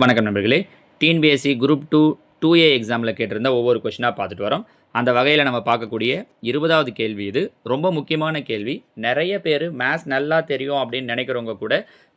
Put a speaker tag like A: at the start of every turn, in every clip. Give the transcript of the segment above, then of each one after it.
A: வணக்கம் நண்பர்களே. TNPSC group two two A எக்ஸாமில் கேட்டிருந்த ஒவ்வொரு கொஷினாக பார்த்துட்டு வரோம். அந்த வகையில் நம்ம பார்க்கக்கூடிய இருபதாவது கேள்வி இது. ரொம்ப முக்கியமான கேள்வி. நிறைய பேர் மேத்ஸ் நல்லா தெரியும் அப்படின்னு நினைக்கிறவங்க கூட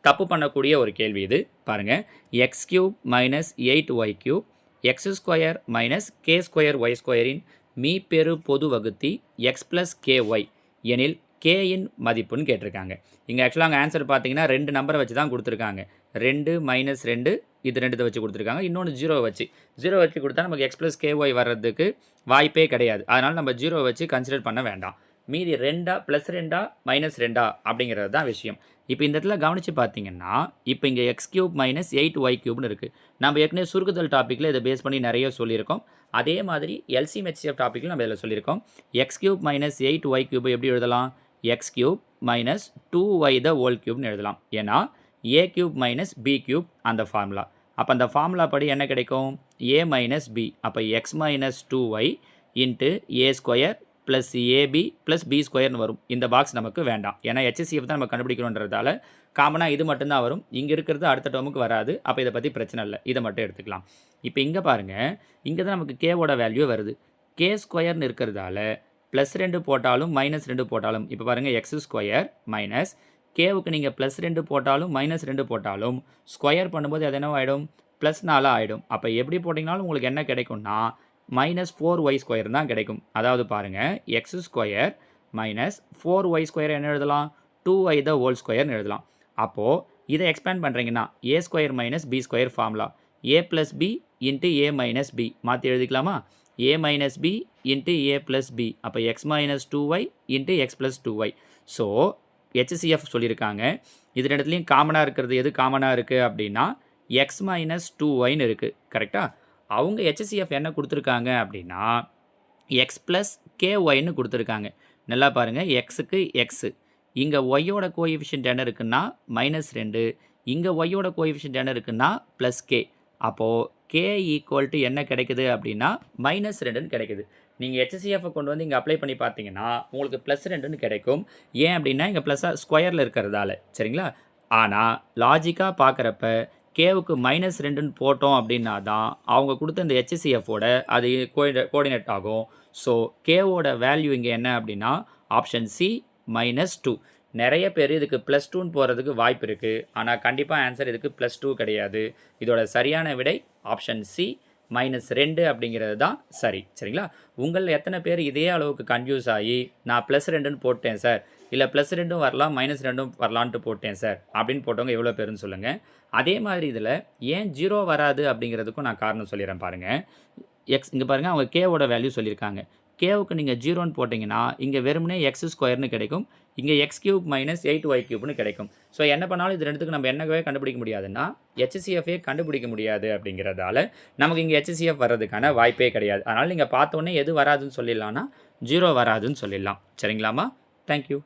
A: தப்பு பண்ணக்கூடிய ஒரு கேள்வி இது. பாருங்கள் x cube minus eight y cube x square minus k square y ஸ்கொயரின் மீ பெரு பொது வகுத்தி எக்ஸ் ப்ளஸ் கே ஒய் எனில் கேயின் மதிப்புன்னு கேட்டிருக்காங்க. இங்கே ஆக்சுவலாக அங்கே ஆன்சர் பார்த்தீங்கன்னா ரெண்டு நம்பரை வச்சு தான் கொடுத்துருக்காங்க. ரெண்டு மைனஸ் ரெண்டு இது ரெண்டுத்தை வச்சு கொடுத்துருக்காங்க. இன்னொன்று ஜீரோ வச்சு. ஜீரோ வச்சு கொடுத்தா நமக்கு எக்ஸ் ப்ளஸ் கேஒய் வர்றதுக்கு வாய்ப்பே கிடையாது. அதனால் நம்ம ஜீரோ வச்சு கன்சிடர் பண்ண வேண்டாம். மீதி ரெண்டா ப்ளஸ் ரெண்டா மைனஸ் ரெண்டா அப்படிங்கிறது தான் விஷயம். இப்போ இந்த இடத்துல கவனித்து பார்த்தீங்கன்னா இப்போ இங்கே x cube minus eight y கியூப்னு இருக்குது நம்ம ஏற்கனவே சுருக்குதல் டாப்பிக்கில் இதை பேஸ் பண்ணி நிறைய சொல்லியிருக்கோம். அதே மாதிரி எல்சிஎம் ஹெச்சிஎஃப் டாப்பிக்கில் நம்ம இதில் சொல்லியிருக்கோம். X cube minus eight y cube எப்படி எழுதலாம்? X cube minus two y the whole கியூப்னு எழுதலாம். ஏன்னா a cube minus b cube அந்த ஃபார்முலா அப்போ அந்த ஃபார்முலா படி என்ன கிடைக்கும்? ஏ மைனஸ் பி அப்போ x minus two y into a square plus ab plus b ஸ்கொயர்னு வரும். இந்த பாக்ஸ் நமக்கு வேண்டாம். ஏன்னா ஹெச்சிஎஃப் தான் நம்ம கண்டுபிடிக்கணுன்றதால காமனாக இது மட்டும்தான் வரும். இங்கே இருக்கிறது அடுத்த டேர்முக்கு வராது. அப்போ இதை பற்றி பிரச்சனை இல்லை. இதை மட்டும் எடுத்துக்கலாம். இப்போ இங்கே பாருங்கள் இங்கே தான் நமக்கு கேவோட வேல்யூ வருது. கே ஸ்கொயர்னு இருக்கிறதால ப்ளஸ் ரெண்டு போட்டாலும் மைனஸ் ரெண்டு போட்டாலும் இப்போ பாருங்கள் எக்ஸ் ஸ்கொயர் மைனஸ் கேவுக்கு நீங்கள் ப்ளஸ் ரெண்டு போட்டாலும் மைனஸ் ரெண்டு போட்டாலும் ஸ்கொயர் பண்ணும்போது அது என்ன ஆகிடும் ப்ளஸ் நாலாக ஆகிடும் அப்போ எப்படி போட்டிங்கனாலும் உங்களுக்கு என்ன கிடைக்கும்னா மைனஸ் ஃபோர் ஒய் ஸ்கொயர் தான் கிடைக்கும். அதாவது பாருங்கள் x square minus four y square என்ன எழுதலாம்? டூ ஒய் த ஹோல் ஸ்கொயர்னு எழுதலாம். அப்போது இதை எக்ஸ்பேண்ட் பண்ணுறீங்கன்னா a square minus b square formula a plus b into a minus b மாற்றி எழுதிக்கலாமா? A minus b into a plus b அப்போ x minus two y into x plus two y so HCF சொல்லியிருக்காங்க. இது ரெண்டுத்துலேயும் காமனாக இருக்கிறது. எது காமனாக இருக்குது அப்படின்னா எக்ஸ் மைனஸ் டூ ஒய்னு இருக்குது கரெக்டாக அவங்க ஹெச்சிஎஃப் என்ன கொடுத்துருக்காங்க அப்படின்னா எக்ஸ் ப்ளஸ் கே ஒய்னு கொடுத்துருக்காங்க. நல்லா பாருங்கள் எக்ஸுக்கு எக்ஸு இங்கே ஒய்யோட கோஎஃபிஷியன்ட் என்ன இருக்குன்னா மைனஸ் ரெண்டு. இங்கே ஒய்யோட கோஎஃபிஷியன்ட் என்ன இருக்குன்னா ப்ளஸ் கே அப்போது கே ஈக்குவல் டு என்ன கிடைக்குது அப்படின்னா மைனஸ் ரெண்டுன்னு கிடைக்குது. நீங்கள் ஹெச்சிஎஃப் கொண்டு வந்து இங்கே அப்ளை பண்ணி பார்த்தீங்கன்னா உங்களுக்கு ப்ளஸ் ரெண்டுன்னு கிடைக்கும். ஏன் அப்படின்னா இங்கே ப்ளஸ்ஸாக ஸ்கொயரில் இருக்கிறதால. சரிங்களா? ஆனால் லாஜிக்காக பார்க்குறப்ப கேவுக்கு மைனஸ் ரெண்டுன்னு போட்டோம் அப்படின்னா தான் அவங்க கொடுத்த இந்த ஹெச்சிஎஃபோட அது கோஆர்டினேட் ஆகும். ஸோ கேவோட வேல்யூ இங்கே என்ன அப்படின்னா ஆப்ஷன் சி மைனஸ் டூ நிறைய பேர் இதுக்கு ப்ளஸ் டூன்னு போகிறதுக்கு வாய்ப்பு இருக்குது ஆனால் கண்டிப்பாக ஆன்சர் இதுக்கு ப்ளஸ் டூ கிடையாது. இதோட சரியான விடை ஆப்ஷன் சி மைனஸ் ரெண்டு அப்படிங்கிறது தான் சரி சரிங்களா? உங்களில் எத்தனை பேர் இதே அளவுக்கு கன்ஃபியூஸ் ஆகி நான் ப்ளஸ் ரெண்டுன்னு போட்டேன் சார் இல்லை ப்ளஸ் ரெண்டும் வரலாம் மைனஸ் ரெண்டும் வரலான்ட்டு போட்டேன் சார் அப்படின்னு போட்டவங்க எவ்வளோ பேருன்னு சொல்லுங்கள் அதே மாதிரி இதில் ஏன் ஜீரோ வராது அப்படிங்கிறதுக்கும் நான் காரணம் சொல்லிடுறேன் பாருங்கள் எக்ஸ் இங்கே பாருங்கள் அவங்க கேவோட வேல்யூ சொல்லியிருக்காங்க. கேவுக்கு நீங்கள் ஜீரோன்னு போட்டிங்கன்னா இங்கே வெறுமனே எக்ஸ் ஸ்கொயர்னு கிடைக்கும். இங்கே x cube minus eight y கியூப்னு கிடைக்கும். ஸோ என்ன பண்ணாலும் இது ரெண்டுத்துக்கு நம்ம என்னவே கண்டுபிடிக்க முடியாதுன்னா ஹெச்சிஎஃப்ஏ கண்டுபிடிக்க முடியாது அப்படிங்கிறதால நமக்கு இங்கே ஹெச்சிஎஃப் வர்றதுக்கான வாய்ப்பே கிடையாது. அதனால் நீங்கள் பார்த்தோன்னே எது வராதுன்னு சொல்லிடலாம்னா ஜீரோ வராதுன்னு சொல்லிடலாம். சரிங்களாமா தேங்க்யூ